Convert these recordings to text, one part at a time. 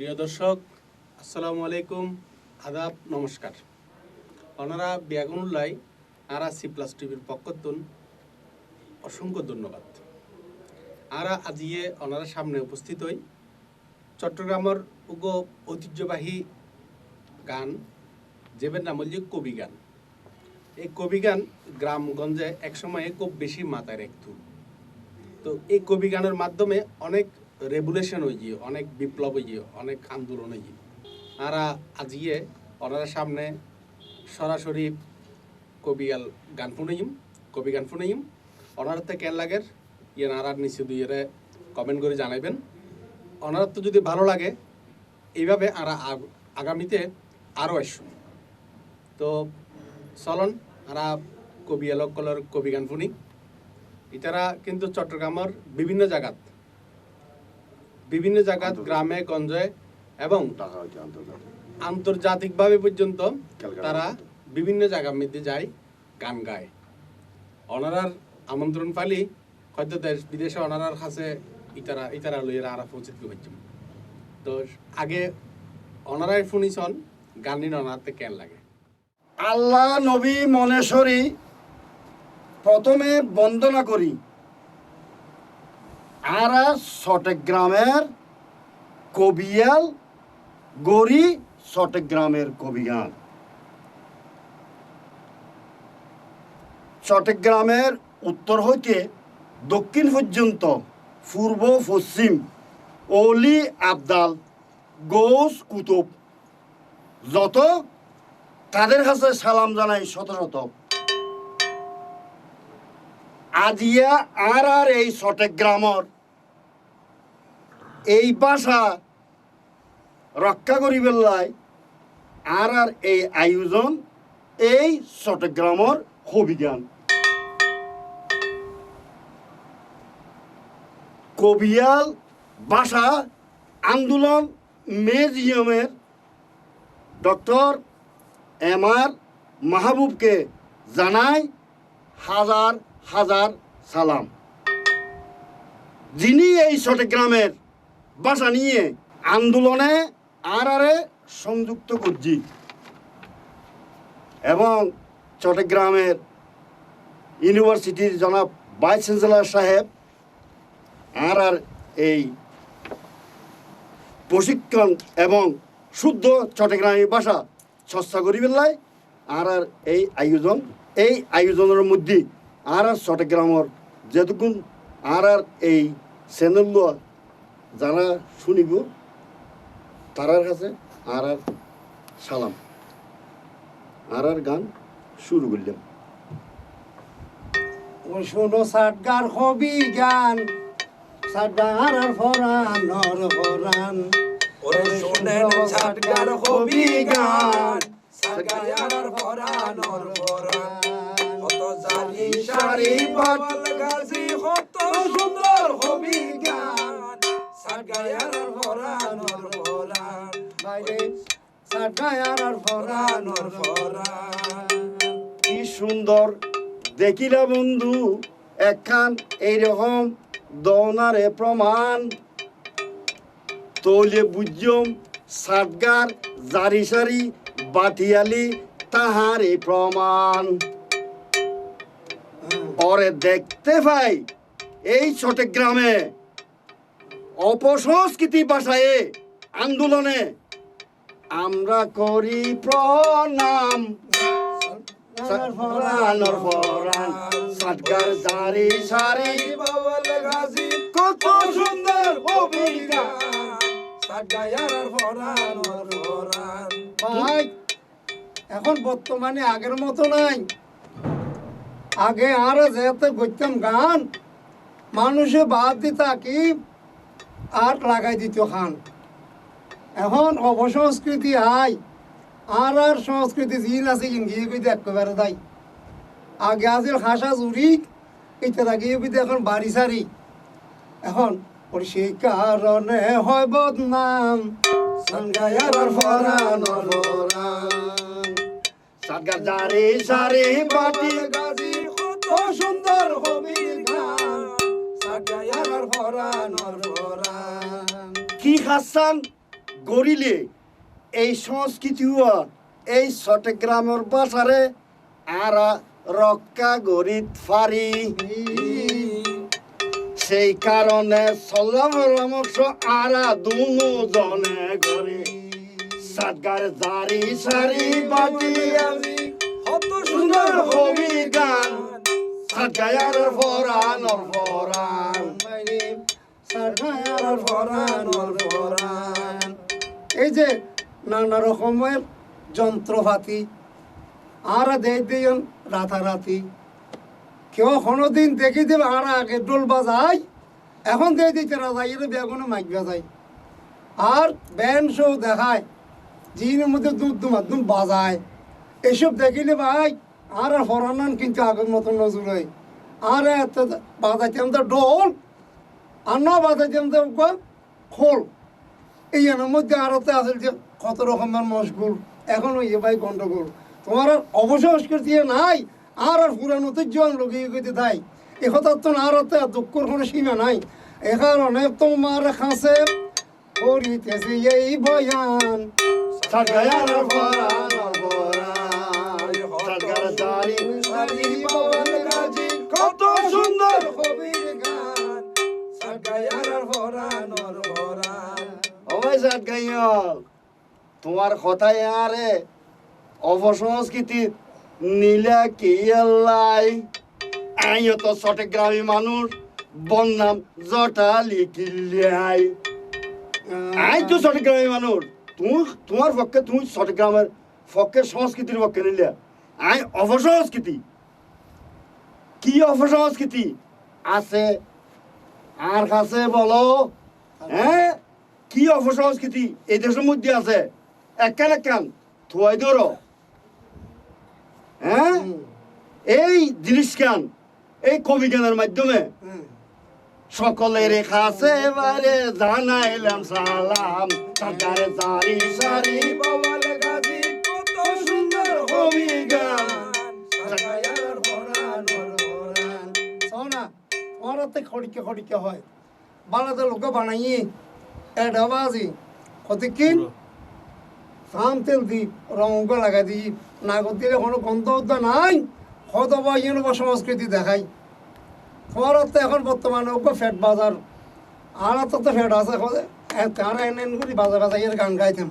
প্রিয় দর্শক, আসসালামু আলাইকুম। আদাব, নমস্কার। ওনারা বিয়াগুনুল্লাই আরা সি প্লাস টিভির পক্ষতুন অসংখ্য ধন্যবাদ। আরা আজিয়ে ওনারা সামনে উপস্থিত হই। চট্টগ্রামের উগ ঐতিহ্যবাহী গান, যেবের নাম হল কবি গান। এই কবি গান গ্রামগঞ্জে একসময়ে খুব বেশি মাথায় রাখত তো এই কবি গানের মাধ্যমে অনেক রেগুলেশন হয়ে গিয়ে, অনেক বিপ্লব হয়ে গিয়ে, অনেক আন্দোলন হয়ে গিয়ে। আরা আজিয়ে ওনারা সামনে সরাসরি কবিয়াল গান শুনেইম, কবি গান শুনেইম। ওনার তো কেন লাগের ইয়ে নারার নিচে দুইয়েরে কমেন্ট করে জানাইবেন। ওনার তো যদি ভালো লাগে, এইভাবে আরা আগ- আগামীতে আরও আসুন। তো চলন, আরা কবিয়ালক কলর কবি গান শুনি। ইতারা কিন্তু চট্টগ্রামের বিভিন্ন জায়গাত বিভিন্ন জায়গাত গ্রামে গঞ্জে এবং আন্তর্জাতিক। আন্তর্জাতিকভাবে পর্যন্ত তারা বিভিন্ন জায়গার মধ্যে যায় গান গায়। অনারার আমন্ত্রণ পালি হয়তো দেশ বিদেশে অনারার কাছে ইতারা ইতারা লইয়েরা আরা পৌঁছিত হচ্ছে তো আগে অনারাই শুনিছন গান অনারতে কেন লাগে? আল্লাহ নবী মনেশ্বরী প্রথমে বন্দনা করি। আর চট্টগ্রামের কবিয়াল গড়ি চট্টগ্রামের কবিগান। চট্টগ্রামের উত্তর হইতে দক্ষিণ পর্যন্ত পূর্ব পশ্চিম অলি আবদাল, গৌস কুতুব, যত তাদের কাছে সালাম জানাই শত শত। আজিয়া আর আর এই চট্টগ্রামর এই ভাষা রক্ষা করিবার লাই আর আর এই আয়োজন এই চট্টগ্রামর অভিযান কবিয়াল ভাষা আন্দোলন মিউজিয়ামের ডক্টর এম আর মাহবুবকে জানাই হাজার হাজার সালাম। যিনি এই চট্টগ্রামের বাসা নিয়ে আন্দোলনে আর আরে সংযুক্ত করছি। এবং চট্টগ্রামের ইউনিভার্সিটির জনাব ভাইস চ্যান্সেলর সাহেব আর আর এই প্রশিক্ষণ এবং শুদ্ধ চট্টগ্রামী ভাষা চর্চা করি পেলাই আর আর এই আয়োজন, এই আয়োজনের মধ্যে আর আর চট্টগ্রামের যেটুকুন আর আর এই চ্যানেল যারা শুনিব তারার কাছে আর আর সালাম। আর আর গান শুরু করলাম। ও শোনো সাটগার হবি গান সাটগার আর ফরান নর ফরান। শোনেন ছাটকার হবি গান সাগায়ার ফরানোর ফরান কত জানি সারি পাগল গাজি কত কি সুন্দর। দেখিলা বন্ধু, একখান এইরকম দনারে প্রমাণ। তৈলে বুঝম সাটগার জারি সারি বাটিয়ালি তাহারে প্রমাণ। পরে দেখতে পাই এই চট্টগ্রামে অপসংস্কৃতি ভাষায় আন্দোলনে আমরা করি প্রণাম। ফরানোর ফরান। সারি। কত সুন্দর ভাই। এখন বর্তমানে আগের মতো নাই। আগে আর যেতে করতাম গান মানুষে বাদ দিত কি আর লাগাই দিত খান। এখন অপসংস্কৃতি আই, আর আর সংস্কৃতি জিন আছে ইঙ্গিয়ে কইতে একেবারে দাই। আগে আছিল হাসা জুরি এটা কইতে এখন বাড়ি সারি। এখন ওর সেই কারণে হয় বদনাম কি হাসান? গড়িলে এই সংস্কৃতি এই চট্টগ্রামের বাসারে আরা রক্ষা গরিত ফারি সেই কারণে সাল্লাম পরামর্শ আরা দুনো সাদগার জারি সারি বাজি কত সুন্দর হবি গান। সাদগায়ার ফরানোর ফরান সারগায়ার ফরানোর ফরান। এই যে নানা রকমের যন্ত্রপাতি, আর দেই দিন রাতারাতি। কেউ কোনোদিন দেখি দেবে, আর আগে ডোল বাজাই, এখন দিয়ে দিতে রাজাই, এর বেগুনে মাইক বাজাই। আর ব্যান্ড শো দেখায়, জিনের মধ্যে দুধ একদম বাজায়। এসব দেখিলে ভাই, আর ফরানান কিন্তু আগের মতো নজর হয়। আর এত বাজাইতাম তো ডোল, আর না বাজাইতাম তো খোল। এই এর মধ্যে আরতে আছে যে কত রকমের মশগুল এখন ওই ভাই গন্ডগোল। তোমার আর অবসংস্কৃতি নাই, আর আর পুরান ঐতিহ্য লোকে গইতে তাই একথা তো আর আর দুঃখর কোনো সীমা নাই। এ কারণে তোমার কাছে করিতেছে এই বয়ান। কত সুন্দর কবির গান। ফরানোর ফরান ওই সাদগাইয়ল তোমার কথায় আরে অপসংস্কৃতি নীলা কি আল্লাই? আইও তো চট্টগ্রামী মানুষ, বন্যাম জটা লিখিলাই আই তো চট্টগ্রামী মানুষ। তুমি, তোমার পক্ষে, তুমি চট্টগ্রামের পক্ষে সংস্কৃতির পক্ষে নিলে। আই অপসংস্কৃতি। কি অপসংস্কৃতি? আছে, আর কাছে বলো হ্যাঁ? কি অপসংস্কৃতি এই দেশের মধ্যে আছে? একান একান থুয়াই ধরো। হ্যাঁ? এই জিনিস কান এই কবি গানের মাধ্যমে। হুম। সকলের কাছে এবারে জানাইলাম সালাম। সরকারে সারি সারি বাবাল গাজী কত সুন্দর হবি গান সোনা ওরাতে খড়িকে খড়িকে হয়। বালাতে লোক বানাই এটা বাজি কতক্ষণ সাম তেল দি রঙ লাগা দি। নাগর দিলে কোনো গন্ধ উদ্ধ নাই। কত বা ইউনো বা সংস্কৃতি দেখাই। তোমার তো এখন বর্তমানে ওকে ফেট বাজার আর তো তো ফেট আছে তারা এন এন করে বাজা বাজাই এর গান গাইতাম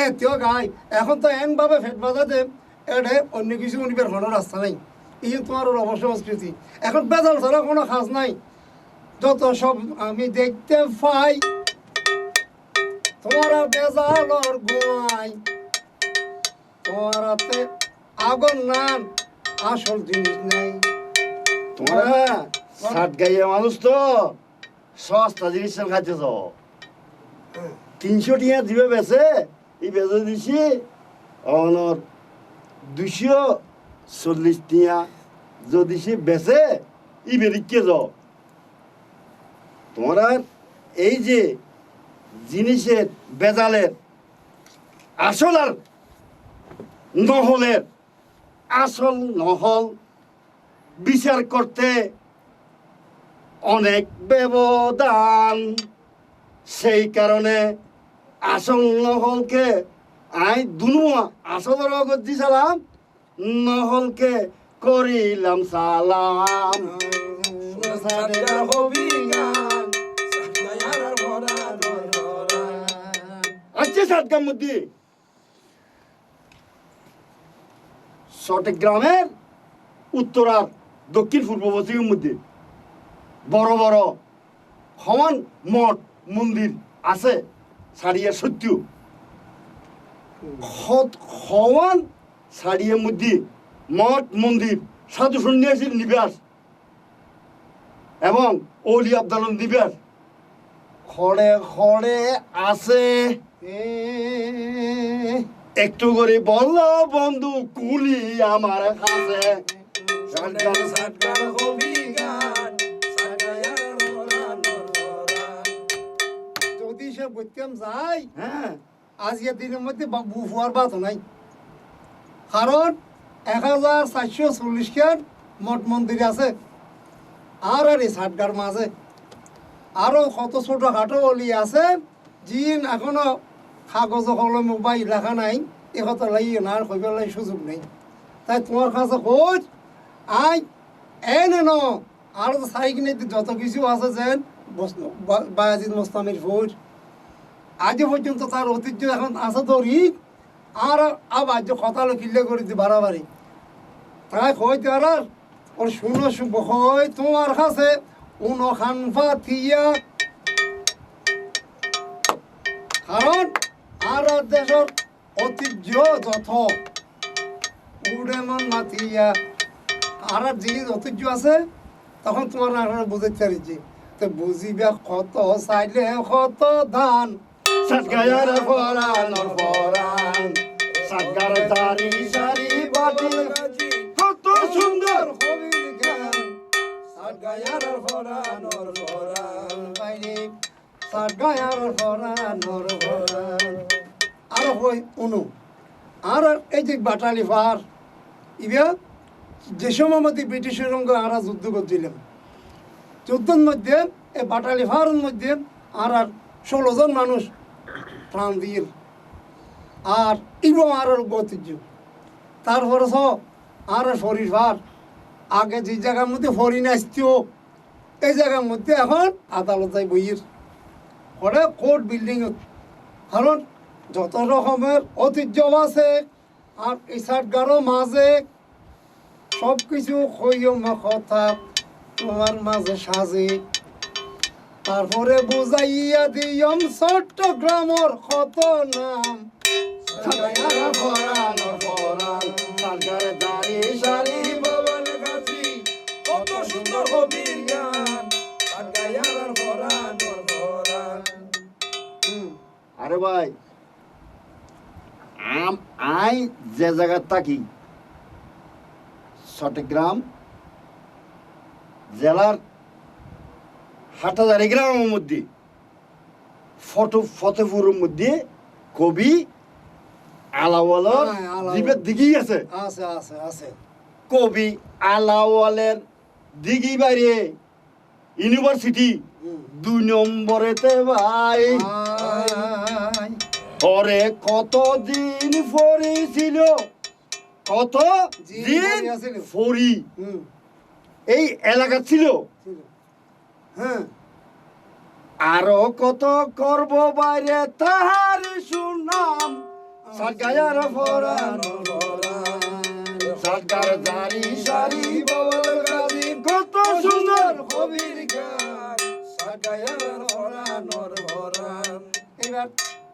এ তেও গাই। এখন তো এন ভাবে ফেট বাজাতে এডে অন্য কিছু উনিবের কোনো রাস্তা নাই। এই তোমার ওর অবসংস্কৃতি এখন বেজাল ছাড়া কোনো কাজ নাই। যত সব আমি দেখতে পাই। তোমার বেজালর গোয়াই। তোমার আগুন নান আসল জিনিস নাই। তোমরা ষাট গাইয়া মানুষ তো সস্তা জিনিস খাইতেছ তিনশো টিয়া দিবে বেছে এই বেচে দিছি অনর দুশো চল্লিশ টিয়া। যদি সে বেচে ই বেরিকে যাও। তোমরা এই যে জিনিসের বেজালের, আসল আর নহলের। আসল নহল বিচার করতে অনেক ব্যবধান। সেই কারণে আসল নহলকে আই দুনুয়া আসলের অগত দিছিলাম নহলকে করিলাম সালাম। হবি সাতগাম মধ্যে চট্টগ্রামের উত্তরার দক্ষিণ পূর্ব পশ্চিমের মধ্যে বড় বড় সমান মঠ মন্দির আছে, সারিয়া সত্য সমান সারিয়ার মধ্যে মঠ মন্দির সাধু সন্ন্যাসীর নিবাস এবং অলি আবদালন নিবাস। খড়ে খড়ে আছে একটু করে বলল বন্ধু কুলি আমার কাছে। সাকায়ার সাকায়ার হবি গান যদি সে বুঝতাম যাই হ্যাঁ। আজকের দিনের মধ্যে বা- বু হওয়ার বাত নাই। কারণ এক হাজার চারশো চল্লিশ খান মঠ মন্দির আছে আর আর এই সাতগার মাঝে। আরও কত ছোটো খাটো অলি আছে জিন এখনও কাগজ কলম বা লেখা নাই এ কথা লাগি না আর কইবার সুযোগ নেই। তাই তোমার কাছে খোঁজ আই, এনে ন আর সাই কিনে যত কিছু আছে যেন বায়াজিদ মোস্তামির ফৌজ আজও পর্যন্ত তার ঐতিহ্য এখন আছে তো রি আর আবার কথা কিল্লে করে দি বাড়াবাড়ি তাই কই তার ওর শুনো শুভ কই তোমার কাছে উনো খান ফাতিয়া কারণ আর দেশের ঐতিহ্য যত উড়ে মন মাতিয়া। আর যে ঐতিহ্য আছে তখন তোমার আর বুঝতে পারিছি তো বুঝিবে কত চাইলে কত ধান? সাতগায়ার ফরানোর ফরান সাতগার দাড়ি সারি বাটি কত সুন্দর কবির জ্ঞান। সাতগায়ার ফরানোর ফরান বাইরে ফরানোর আর হই অনু আর এই যে বাটালি ফার, ইবা যে সময় মধ্যে ব্রিটিশের সঙ্গে আমরা যুদ্ধ করছিলাম যুদ্ধের মধ্যে, এই বাটালি ফারের মধ্যে আর আর ষোলো জন মানুষ প্রাণ দিয়ে আর ইবো আর আর ঐতিহ্য। তারপরে স আর আর শরীর ভার আগে যে জায়গার মধ্যে ফরিন আসতো, এই জায়গার মধ্যে এখন আদালত বইয়ের। ওটা কোর্ট বিল্ডিং কারণ যত রকমের ঐতিহ্য আছে আর এই সাতগারো মাঝে সব কিছু কথা তোমার মাঝে সাজে। তারপরে বুঝাইয়া দিয়ম চট্টগ্রামর কত নাম। ফরান সাতগার দাড়ি আরে ভাই আম আই যে জায়গায় থাকি চট্টগ্রাম জেলার হাটাজারি গ্রামের মধ্যে ফটো ফতেপুরের মধ্যে কবি আলাওয়ালের হ্যাঁ, আলাওয়াল। দ্বীপের দিকেই আছে। আছে আছে আছে। কবি আলাওয়ালের দিঘি বাইরে ইউনিভার্সিটি দুই নম্বরেতে ভাই। ওরে কত দিন ফরি ছিল? কত দিন ফরি? এই এলাকা ছিল। হ্যাঁ। আরও কত করব বাইরে? তাহার সুনাম। সাতগায়ার ফরান। সাতগার জারি সারি বাবল গাজি কত সুন্দর কবির গান। সাতগায়ার ফরানোর ফরান। এবার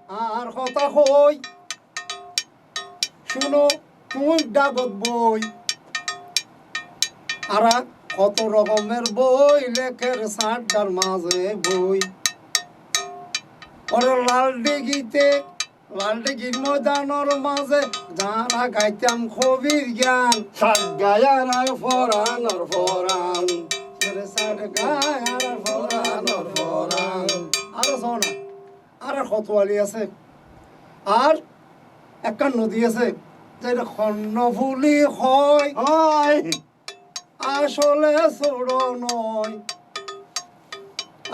আর কথা কই শুনো, তুই ডাকত বই। আর কত রকমের বই লেখের সাতটার মাঝে বই। ওরে লাল ডিগিতে, লাল ডিগির ময়দানোর মাঝে যারা গাইতাম কবির জ্ঞান। সাতগায়ার ফরানোর ফরান সাত গায়ার ফরানোর ফরান আরও শোনা আর কতোয়ালি আছে। আর একটা নদী আছে যেটা কর্ণফুলি হয়। আসলে ছোড় নয়।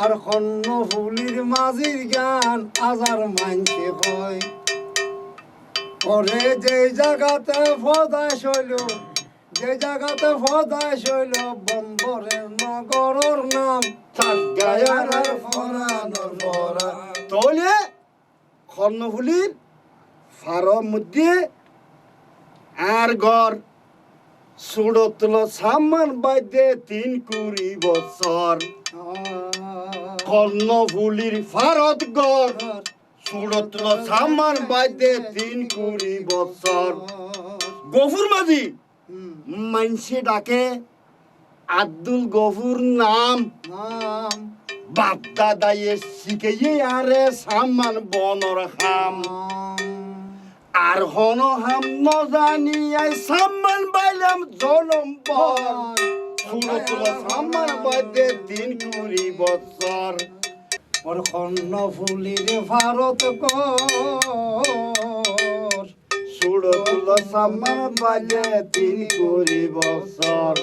আর কর্ণফুলির মাঝির গান আজার মানছে হয় ওরে যে জায়গাতে ফদায় শৈল যে জায়গাতে ফদায় শৈল বন্দরের নগরের নাম সাতগায়ার ফরানোর ফরান। তাহলে কর্ণফুলির ফারর মধ্যে আর ঘর সুড়তল সামান বাইদে তিন কুড়ি বছর। কর্ণফুলির ফারত গড় সুড়তল সামান বাইদে তিন কুড়ি বছর। গফুর মাঝি মানসি ডাকে আব্দুল গফুর নাম। নাম। বাপ দাদায়ে শিখে আরে সামান বনর হাম। আর হন হাম ন জানি আই সামান বাইলাম জনম বন সুরত সামান বাইদে তিন কুড়ি বছর। ওর কর্ণফুলির ভারত কর। সুরত সামান বাইদে তিন কুড়ি বছর।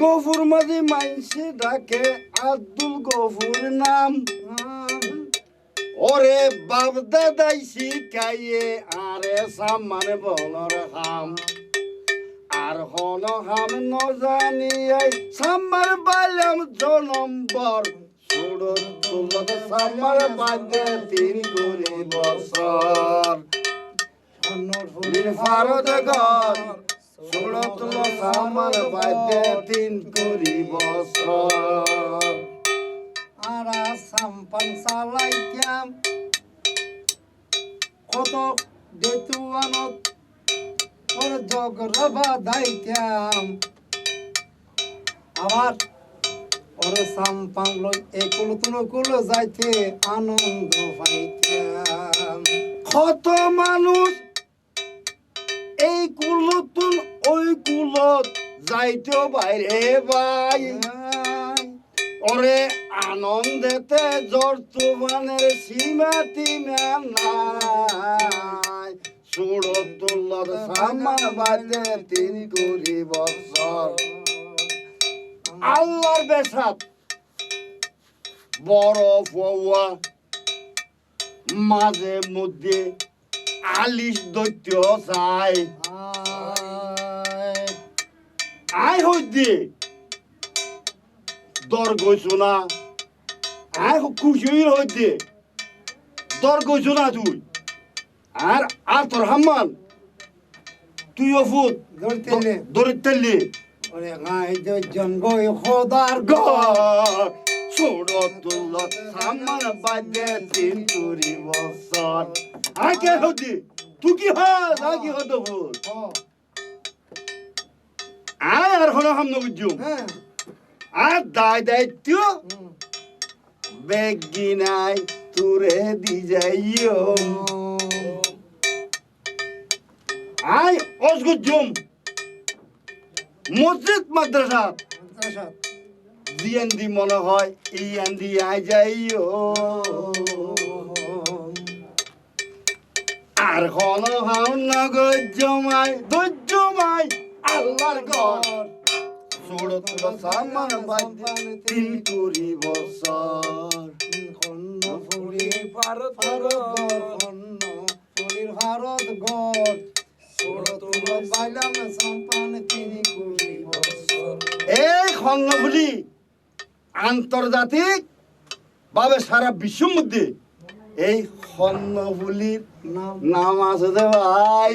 গফুর মাঝি মাইসি ডাকে আব্দুল গফুর নাম। ওরে বাপ দাদাই শিখাইয়ে আরে সামানে বলর হাম। আর হন হাম ন জানিয়াই সামার বাইলাম জনম্বর। ছোড় তুলত সামার বাদে তিন কুড়ি বছর। ফারত ঘর ওর জগরা বাদাইতাম আবার ওর সাম্পান লই যাইতে আনন্দ পাইতাম কত মানুষ এই কুলতুন কুলত যাইতেও বাইরে ভাই। ওরে আনন্দেতে জ্বর তুমানের সীমা টিমা নাই। সুরত তুলত সামান বাদে তিন কুড়ি বছর। আল্লাহর বেসাত। বড় ফৌয়া মাঝে মধ্যে আলিশ দৈত্য চাই। আয় হইতে। দর গইছো না। আয় খুশি হইতে। দর গইছো না তুই। আর আর তোর হাম্মান তুই অফুত গাই দুজন গই খোদার গ। গর ছোট তুলত সামান বাদে তিন কুড়ি বছর। আয় কে তুই কি হয় কি হতো আয় আর হলো হাম নবুজুম হ্যাঁ। আর দায় দায়িত্ব হুম। বেগিনাই তুরে দি যাইও। আয় অসগুজুম মসজিদ মাদ্রাসা। জিয়ান্দি মনে হয় ইয়ান্দি আয় যাইও। আর হল হাও নগর জমাই দজ্জমাই আল্লাহর ঘর। ছোড় তুল সামান বাজে তিন কুড়ি বছর। খন্ন ফুলি ভারত খন্ন ষোড়ত বাইলাম সম্পান তিনি কুড়ি বছর। এই খন্নগুলি আন্তর্জাতিক ভাবে সারা বিশ্বের মধ্যে এই খন্নগুলির নাম নাম আছে ভাই।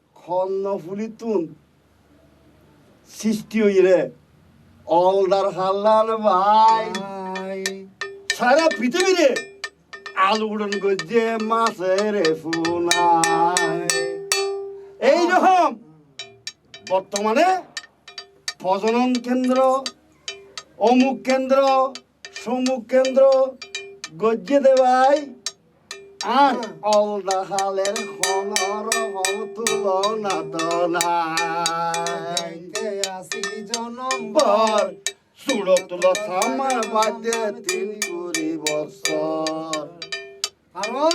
খন্নফুলি তুন সৃষ্টি হইরে। অলদার হাল্লার ভাই। সারা পৃথিবীরে আলু উড়ন গজে মাছের ফুনাই। এই রকম বর্তমানে প্রজনন কেন্দ্র অমুক কেন্দ্র সমুক কেন্দ্র গজ্জে দেবাই আর অলদা হালের খনর দনাই গাইতে আসি জনম বর সুড় বাদে তিন কুড়ি বছর। কারণ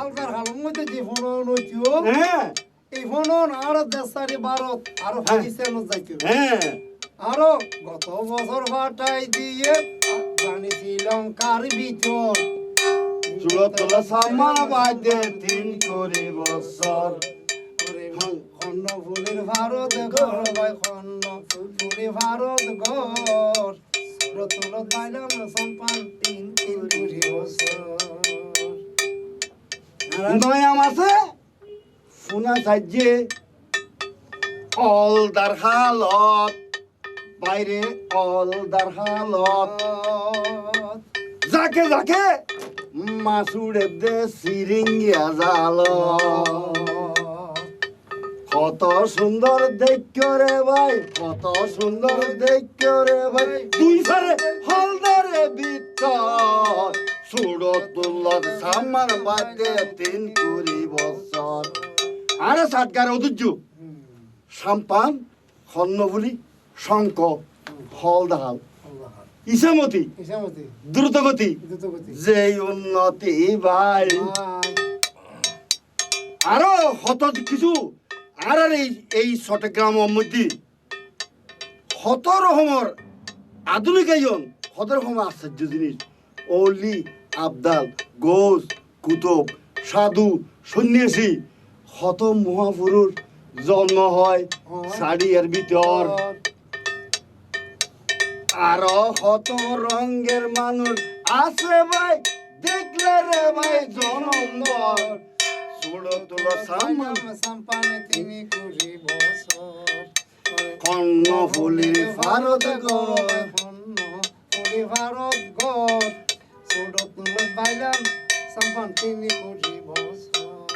আলকার হালম মধ্যে যে ফোন নইতিও হ্যাঁ। এই ফোন আর দেশারি ভারত আর পাকিস্তান যাইতো হ্যাঁ। আরও গত বছর ফাটাই দিয়ে জানি শ্রীলঙ্কার ভিতর তুল সামার বাদে তিন কুড়ি বছর। খন্ন ফুলের ভারত ঘর, ভাই খন্ন ফুলে ভারত ঘর। রতুল পাইলাম সম্পান তিন তিন কুড়ি বছর। নয়া মাসে ফুনা সাজ্জে অলদার হালত। বাইরে অলদার হালত। যাকে যাকে মাসুড়ে দে সিরিঙ্গিয়া জাল কত সুন্দর দেখো রে ভাই কত সুন্দর দেখো রে ভাই। দুই সারে হলদারে ভিতর সুরতুল্লাহ সাম্মান বাদে তিন কুড়ি বছর। আরে সাতগার ঐতিহ্য সাম্পান হন্নফুলি শঙ্ক হলদাল ইসামতি ইসামতি দ্রুতগতি। যে উন্নতি ভাই। আরও হত কিছু? আর আর এই এই চট্টগ্রামের মধ্যে হত রকমের আধুনিক আইন হত রকমের আশ্চর্য জিনিস। অলি আবদাল গোস কুতুব সাধু সন্ন্যাসী হত মহাপুরুষ জন্ম হয় শাড়ির ভিতর আরও হত রঙের মানুষ আছে ভাই দেখলে রে ভাই জনম ছোড়ো তুলো সাম্পানে তিনি কুড়ি বছর কর্ণ ফুলি ভারত গর ছোট তুলো বাইলাম সাম্পান তিনি কুড়ি বছর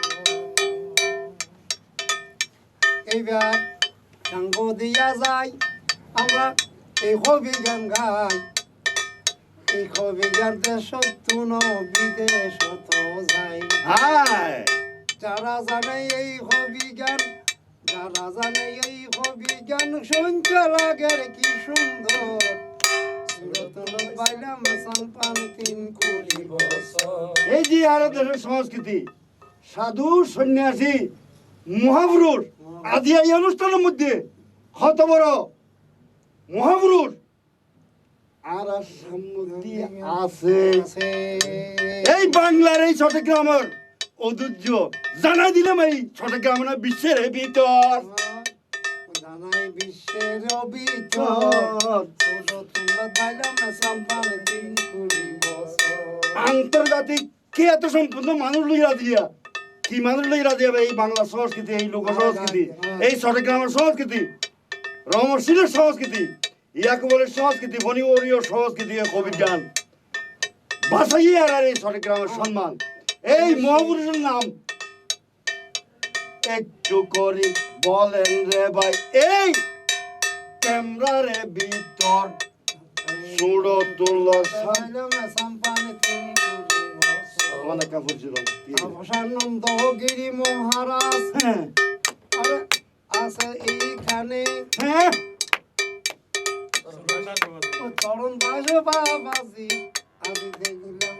এইবার সাঙ্গ দিয়া যায় আমরা এই কবি গান গাই এই কবি গান দেশত তুন বিদেশত যাই হায় যারা জানে এই হবি জ্ঞান যারা জানে এই হবি জ্ঞান সঞ্চালকের কি সুন্দর। এই যে আর দেশের সংস্কৃতি সাধু সন্ন্যাসী মহাপুরুষ আদি এই অনুষ্ঠানের মধ্যে কত বড় মহাপুরুষ? আর সম্মতি আছে। আছে। এই বাংলার এই চট্টগ্রামের ঐতিহ্য জানাই দিলাম এই চট্টগ্রামের বিশ্বের ভিতর। জানাই বিশ্বের আন্তর্জাতিক কে এত সম্পূর্ণ মানুষ লইয়া দিয়া? কি মানুষ লইয়া দিয়া এই বাংলা সংস্কৃতি এই লোক সংস্কৃতি এই চট্টগ্রামের সংস্কৃতি রমশীলের সংস্কৃতি ইয়াকুবলের সংস্কৃতি বনিবরীয় সংস্কৃতি ও কবিজ্ঞান বাসাই আর এই চট্টগ্রামের সম্মান। এই মহাপুরুষের নাম। একটু করি বলেন রে ভাই এই ক্যামেরারে ভিতর। সুড়ো তুলো অবসানন্দ গিরি মহারাজ। হ্যাঁ। আছে এইখানে। হ্যাঁ। চরণ দাস বাবাজি। আমি দেখলাম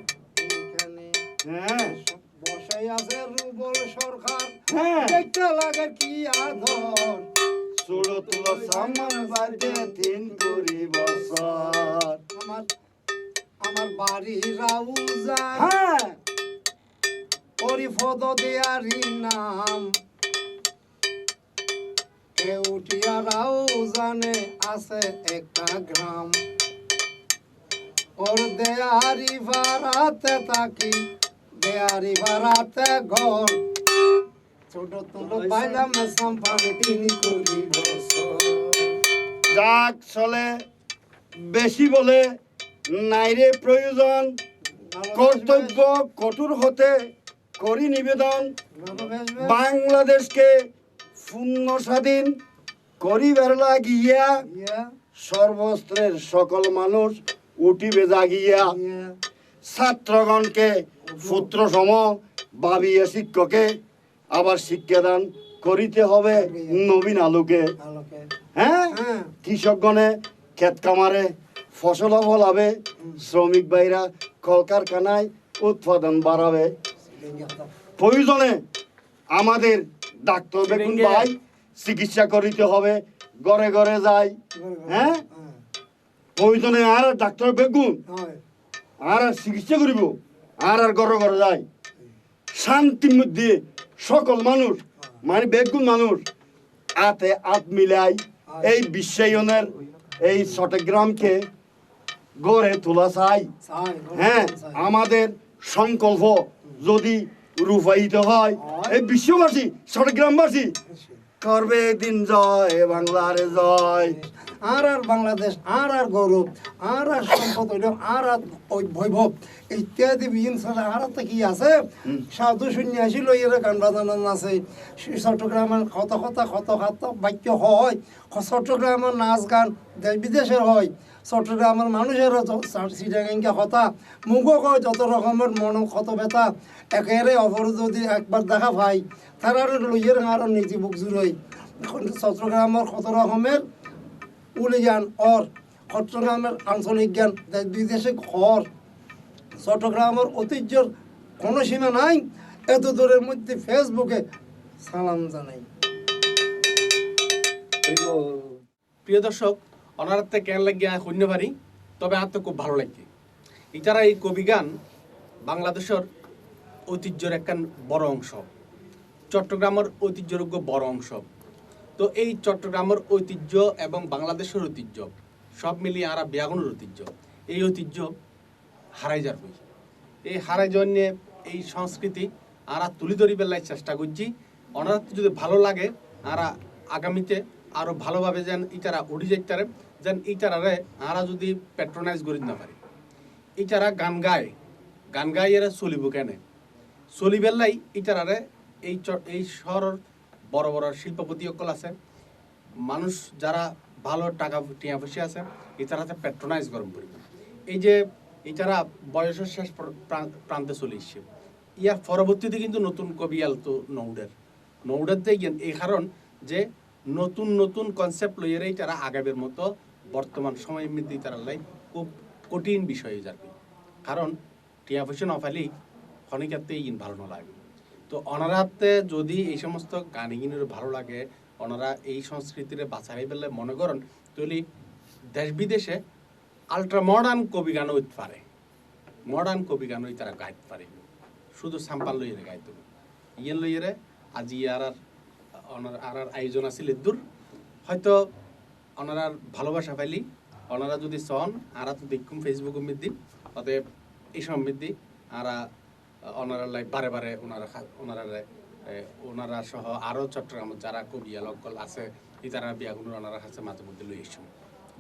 হ্যাঁ। বসে আছে রুবল সরকার। হ্যাঁ। লাগে কি আদর। সুড়ো তুলো সামান বাজে তিন কুড়ি বছর। আমার আমার বাড়ি রাউজান হ্যাঁ। হরিপদ দেয়ারি নাম। কেউটিয়া রাউজানে আছে একটা গ্রাম। ওর দেয়ারি ভাড়াতে থাকি দেয়ারি ঘর। ছোট পাইলাম সম্পান তিন যাক চলে বেশি বলে নাইরে প্রয়োজন। কর্তব্য কঠোর হতে করি নিবেদন। বাংলাদেশকে পূর্ণ স্বাধীন করিবার লাগিয়া সর্বস্ত্রের সকল মানুষ উঠিবে জাগিয়া। ছাত্রগণকে পুত্র সম ভাবিয়া শিক্ষকে আবার শিক্ষাদান করিতে হবে নবীন আলোকে। হ্যাঁ? হ্যাঁ। কৃষকগণে ক্ষেত কামারে ফসল ফলাবে শ্রমিক ভাইরা কলকারখানায় উৎপাদন বাড়াবে। প্রয়োজনে আমাদের ডাক্তার বেগুন ভাই চিকিৎসা করিতে হবে ঘরে ঘরে যাই। হ্যাঁ? প্রয়োজনে আর ডাক্তার বেগুন আর চিকিৎসা করিব। আর আর ঘরে ঘরে যায়। শান্তির মধ্যে সকল মানুষ মানে বেগুন মানুষ আতে আত মিলাই এই বিশ্বায়নের এই চট্টগ্রামকে গড়ে তোলা চাই। হ্যাঁ আমাদের সংকল্প যদি রূপায়িত হয় এই বিশ্ববাসী চট্টগ্রামবাসী করবে দিন জয় বাংলার জয়। আর আর বাংলাদেশ আর আর গৌরব আর আর সম্পদ হইল আর আর বৈভব। ইত্যাদি বিভিন্ন আর একটা কি আছে? সাধু সন্ন্যাসী লইয়ের গান বাজানো আছে। চট্টগ্রামের কত কথা কত কত বাক্য হয়। চট্টগ্রামের নাচ গান দেশ বিদেশের হয়। চট্টগ্রামের মানুষের সিটাঙ্গা কথা। মুখও কয় যত রকমের মন কত ব্যথা। একেবারে অপর যদি একবার দেখা পাই তারা লইয়ের আরও নীতি বুক জুড়ই চট্টগ্রামের কত রকমের উলিয়ান অর চট্টগ্রামের আঞ্চলিক জ্ঞান দেশ বিদেশে ঘর চট্টগ্রামের ঐতিহ্যর কোনো সীমা নাই, এত দূরের মধ্যে ফেসবুকে সালাম জানাই। প্রিয় দর্শক অনারাতে কেন লাগিয়া শূন্য পারি তবে আর তো খুব ভালো লাগে ইতারা এই কবি গান বাংলাদেশের ঐতিহ্যের একখান বড় অংশ। চট্টগ্রামের ঐতিহ্যযোগ্য বড় অংশ। তো এই চট্টগ্রামের ঐতিহ্য এবং বাংলাদেশের ঐতিহ্য, সব মিলিয়ে আরা বিয়াগুনের ঐতিহ্য, এই ঐতিহ্য হারাই যার বই এই হারাই জন্য এই সংস্কৃতি আরা তুলি ধরি বেলায় চেষ্টা করছি। ওনারা যদি ভালো লাগে, আরা আগামীতে আরও ভালোভাবে যেন ইটারা উড়ি পারে, যেন ইটারারে আরা যদি প্যাট্রোনাইজ করি না পারে। ইটারা গান গায়, গান গাই এরা চলিব কেনে? চলিবেলাই ইটারারে এই এই শহরের বড় বড় শিল্পপতি সকল আছে। মানুষ যারা ভালো টাকা টিয়া পয়সা আছে ইতারাতে প্যাট্রোনাইজ গরম পড়বে এই যে ইতারা বয়সের শেষ প্রান্তে চলে এসছে। ইয়ার পরবর্তীতে কিন্তু নতুন কবি আলতো নৌডের। নৌডের দিয়ে এই কারণ যে নতুন নতুন কনসেপ্ট লইয়েরাই তারা আগাবের মতো বর্তমান সময় মধ্যে তারা লাই খুব কঠিন বিষয় যাবে। কারণ টিয়া পয়সা না পাইলেই ক্ষণিকাতে ইন ভালো না লাগে। তো অনারাতে যদি এই সমস্ত গানগিনের ভালো লাগে ওনারা এই সংস্কৃতিরে বাঁচাই পেলে মনে করেন, তাহলে দেশ বিদেশে আলট্রা মডার্ন কবি গান হইতে পারে। মডার্ন কবি হই তারা গাইতে পারে। শুধু সাম্পাল লইয়ে গাইতে ইয়ে লইয়ে আজি আর আর ওনার আর আর আয়োজন আছিল দূর হয়তো ওনারা ভালোবাসা পাইলি ওনারা যদি চন আরা তো দেখুম ফেসবুক মধ্যে অতএব এই সমৃদ্ধি আরা ওনারা লাই বারে বারে ওনারা ওনারা সহ আরও চট্টগ্রামত যারা কবি লকল আছে ইতারা তারা বিয়াগুলোর ওনারা কাছে মাঝে মধ্যে লই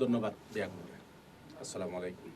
ধন্যবাদ বিয়াগুলোর আসসালামু আলাইকুম।